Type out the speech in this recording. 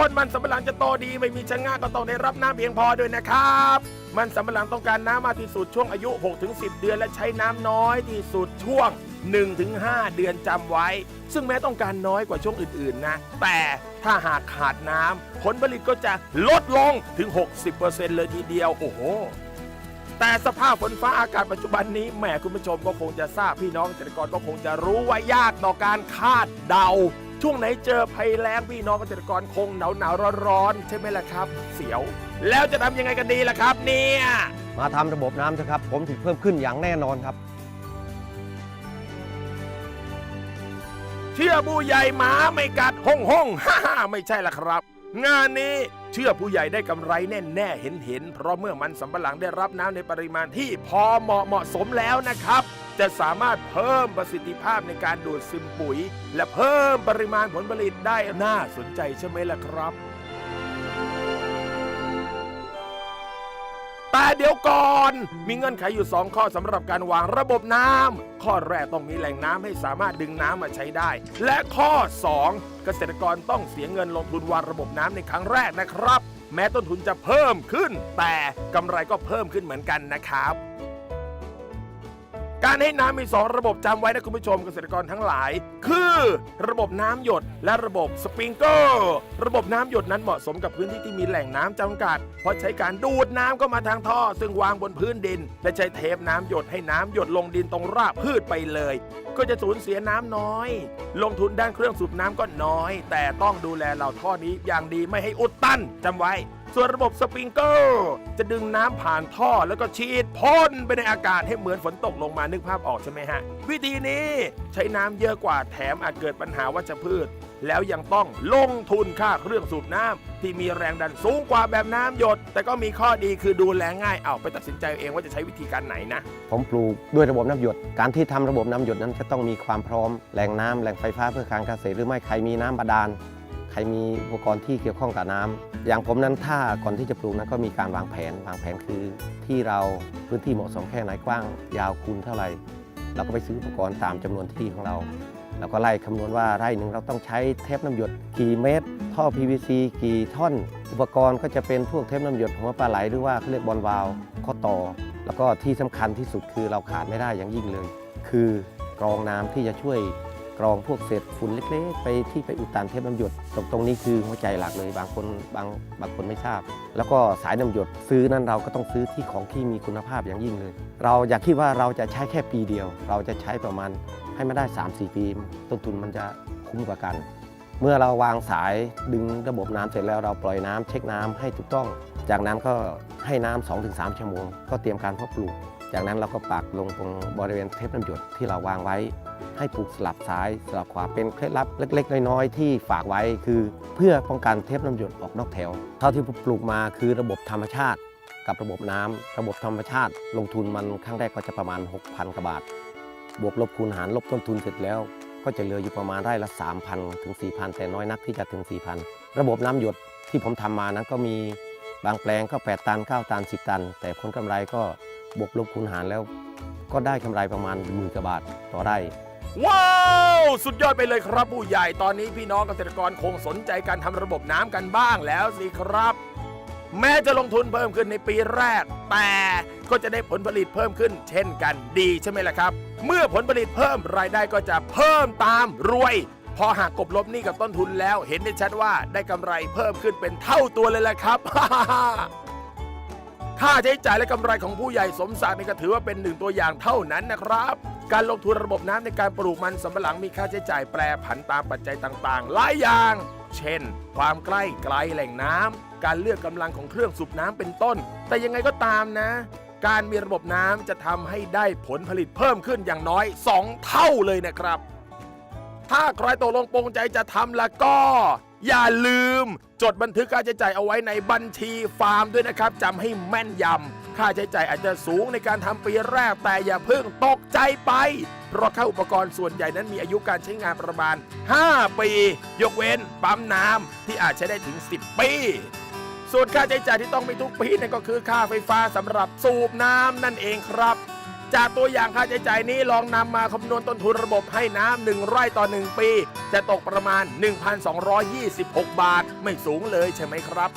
ต้นมันสำปะหลังจะโตดีไม่มีชะง่าก็ต้องได้รับน้ำเพียงพอด้วยนะครับ มันสำปะหลังต้องการน้ำมากที่สุดช่วงอายุ 6-10 เดือนและใช้น้ำน้อยที่สุดช่วง 1-5 เดือนจำไว้ ซึ่งแม้ต้องการน้อยกว่าช่วงอื่นๆนะ แต่ถ้าหากขาดน้ำผลผลิตก็จะลดลงถึง 60%เลยทีเดียวโอ้โหแต่สภาพฝนฟ้าอากาศปัจจุบันนี้แหมคุณผู้ชมก็คงจะทราบพี่น้องเกษตรกรก็คงจะรู้ว่ายากต่อการคาดเดา ช่วงไหนเจอภัยแล้งพี่น้องเกษตรกรคงหนาวหนาวร้อนร้อนๆใช่ไหมล่ะครับ เสียว แล้วจะทำยังไงกันดีล่ะครับ เนี่ย มาทำระบบน้ำเถอะครับ ผมถึงเพิ่มขึ้นอย่างแน่นอนครับ เชื่อผู้ใหญ่หมาไม่กัดห้องห้องๆฮ่าฮ่าไม่ใช่ล่ะครับ งานนี้เชื่อผู้ใหญ่ได้กำไรแน่แน่ๆเห็นเห็นๆเพราะเมื่อมันสำปะหลังได้รับน้ำในปริมาณที่พอเหมาะเหมาะสมแล้วนะครับ จะสามารถเพิ่มประสิทธิภาพในการดูดซึมปุ๋ย และเพิ่มปริมาณผลผลิตได้น่าสนใจใช่ไหมล่ะครับ แต่เดี๋ยวก่อน มีเงื่อนไขอยู่ 2 ข้อสำหรับการวางระบบน้ำข้อแรกต้องมีแหล่งน้ำให้สามารถดึงน้ำมาใช้ได้ และข้อ 2 เกษตรกรต้องเสียเงินลงทุนวางระบบน้ำในครั้งแรกนะครับ แม้ต้นทุนจะเพิ่มขึ้น แต่กำไรก็เพิ่มขึ้นเหมือนกันนะครับ การให้น้ำมี 2 ระบบจำไว้นะคุณผู้ชมเกษตรกรทั้งหลาย คือ ระบบน้ำหยด และระบบสปริงเกอร์ระบบน้ำหยดนั้นเหมาะสมกับพื้นที่ที่มีแหล่งน้ำจำกัด เพราะใช้การดูดน้ำเข้ามาทางท่อ ซึ่งวางบนพื้นดิน และใช้เทปน้ำหยดให้น้ำหยดลงดินตรงรากพืชไปเลย ก็จะสูญเสียน้ำน้อย ลงทุนด้านเครื่องสูบน้ำก็น้อย แต่ต้องดูแลเหล่าท่อนี้อย่างดีไม่ให้อุดตันจำไว้ ส่วนระบบสปริงเกอร์จะดึงน้ำผ่านท่อแล้วก็ฉีดพ่นไปในอากาศให้เหมือนฝนตกลงมานึกภาพออกใช่ไหมฮะ วิธีนี้ใช้น้ำเยอะกว่าแถมอาจเกิดปัญหาวัชพืช แล้วยังต้องลงทุนค่าเครื่องสูบน้ำที่มีแรงดันสูงกว่าแบบน้ำหยด แต่ก็มีข้อดีคือดูแลง่ายเอาไปตัดสินใจเองว่าจะใช้วิธีการไหนนะผมปลูกด้วยระบบน้ำหยด การที่ทำระบบน้ำหยดนั้นจะต้องมีความพร้อมแหล่งน้ำแหล่งไฟฟ้าเพื่อการเกษตรหรือไม่ใครมีน้ำบาดาล ใครมีอุปกรณ์ที่เกี่ยวข้องกับน้ำอย่างผมนั้นถ้าก่อนที่จะปลูกนั้นก็มีการวางแผน วางแผนคือ ที่เราพื้นที่เหมาะสมแค่ไหนกว้าง ยาวคูณเท่าไหร่เราก็ไปซื้ออุปกรณ์ตามจำนวนที่ของเราเราก็ไล่คำนวณว่าไร่หนึ่งเราต้องใช้เทปน้ำหยดกี่เมตร ท่อ PVC กี่ท่อน อุปกรณ์ก็จะเป็นพวกเทปน้ำหยดหัวปลาไหลหรือว่าเขาเรียกบอลวาลวข้อต่อ แล้วก็ที่สำคัญที่สุดคือเราขาดไม่ได้อย่างยิ่งเลย คือกรองน้ำที่จะช่วย กรองพวกเศษฝุ่นเล็ก ๆ ไปที่ไปอุดตันเทปน้ำหยดตรงตรงนี้คือหัวใจหลักเลย บางคนบางบางคนไม่ทราบ แล้วก็สายน้ำหยดซื้อนั้นเราก็ต้องซื้อที่ของที่มีคุณภาพอย่างยิ่งเลย เราอย่าคิดว่าเราจะใช้แค่ปีเดียว เราจะใช้ประมาณให้มันได้ 3-4 ปี ต้นทุนมันจะคุ้มกว่ากัน เมื่อเราวางสายดึงระบบน้ำเสร็จแล้วเราปล่อยน้ำเช็คน้ำให้ถูกต้อง จากนั้นก็ให้น้ำ2-3 ชั่วโมง ก็เตรียมการเพาะปลูก จากนั้นเราก็ปักลงตรงบริเวณเทปน้ำหยดที่เราวางไว้ ให้ปลูกสลับซ้ายสลับขวาเป็นเคล็ดลับเล็ก ๆ น้อยๆที่ฝากไว้คือ เพื่อป้องกันเทปน้ำหยดออกนอกแถว เท่าที่ผมปลูกมาคือระบบธรรมชาติ กับระบบน้ำระบบธรรมชาติ ลงทุนมันครั้งแรกก็จะประมาณ 6,000กว่าบาท บวกลบคูณหารลบต้นทุนเสร็จแล้ว ก็จะเหลืออยู่ประมาณไร่ละ 3,000ถึง4,000 แต่น้อยนักที่จะถึง 4,000 ระบบน้ำหยดที่ผมทำมานั้นก็มีบางแปลงก็ 8 ตัน 9 ตัน 10 ตัน แต่ผลกำไรก็ บวกลบคูณหารแล้วก็ได้กำไรประมาณหมื่นกว่าบาทต่อไร่ ว้าว สุดยอดไปเลยครับผู้ใหญ่ตอนนี้พี่น้องเกษตรกรคงสนใจการทำระบบน้ำกันบ้างแล้วสิครับ แม้จะลงทุนเพิ่มขึ้นในปีแรก แต่ก็จะได้ผลผลิตเพิ่มขึ้น เช่นกันดีใช่ไหมล่ะครับ เมื่อผลผลิตเพิ่มรายได้ก็จะเพิ่มตามรวย พอหากกบลบหนี้กับต้นทุนแล้ว เห็นได้ชัดว่าได้กำไรเพิ่มขึ้นเป็นเท่าตัวเลยแหละครับ ค่าใช้จ่ายและกำไรของผู้ใหญ่สมศักดิ์นี่ก็ถือว่าเป็นหนึ่งตัวอย่างเท่านั้นนะครับ การลงทุนระบบน้ำในการปลูกมันสำปะหลังมีค่าใช้จ่ายแปรผันตามปัจจัยต่างๆ หลายอย่าง เช่น ความใกล้ไกลแหล่งน้ำการเลือกกำลังของเครื่องสูบน้ำเป็นต้น แต่ยังไงก็ตามนะ การมีระบบน้ำจะทำให้ได้ผลผลิตเพิ่มขึ้นอย่างน้อย 2 เท่าเลยนะครับ ถ้าใครตกลงปรงใจจะทำแล้วก็ อย่าลืม จดบันทึกค่าใช้จ่ายเอาไว้ในบัญชีฟาร์มด้วยนะครับจำให้แม่นยำค่าใช้จ่ายอาจจะสูงในการทำปีแรกแต่อย่าเพิ่งตกใจไป เพราะค่าอุปกรณ์ส่วนใหญ่นั้นมีอายุการใช้งานประมาณ 5 ปี ยกเว้นปั๊มน้ำที่อาจใช้ได้ถึง 10 ปีส่วนค่าใช้จ่ายที่ต้องมีทุกปีนั่นก็คือค่าไฟฟ้าสำหรับสูบน้ำนั่นเองครับ จากตัวอย่างค่าใช้จ่ายนี้ลองนำมาคำนวณต้นทุนระบบให้น้ำหนึ่งไร่ต่อ 1 ปี จะตกประมาณ 1,226 บาท ไม่สูงเลยใช่ไหมครับ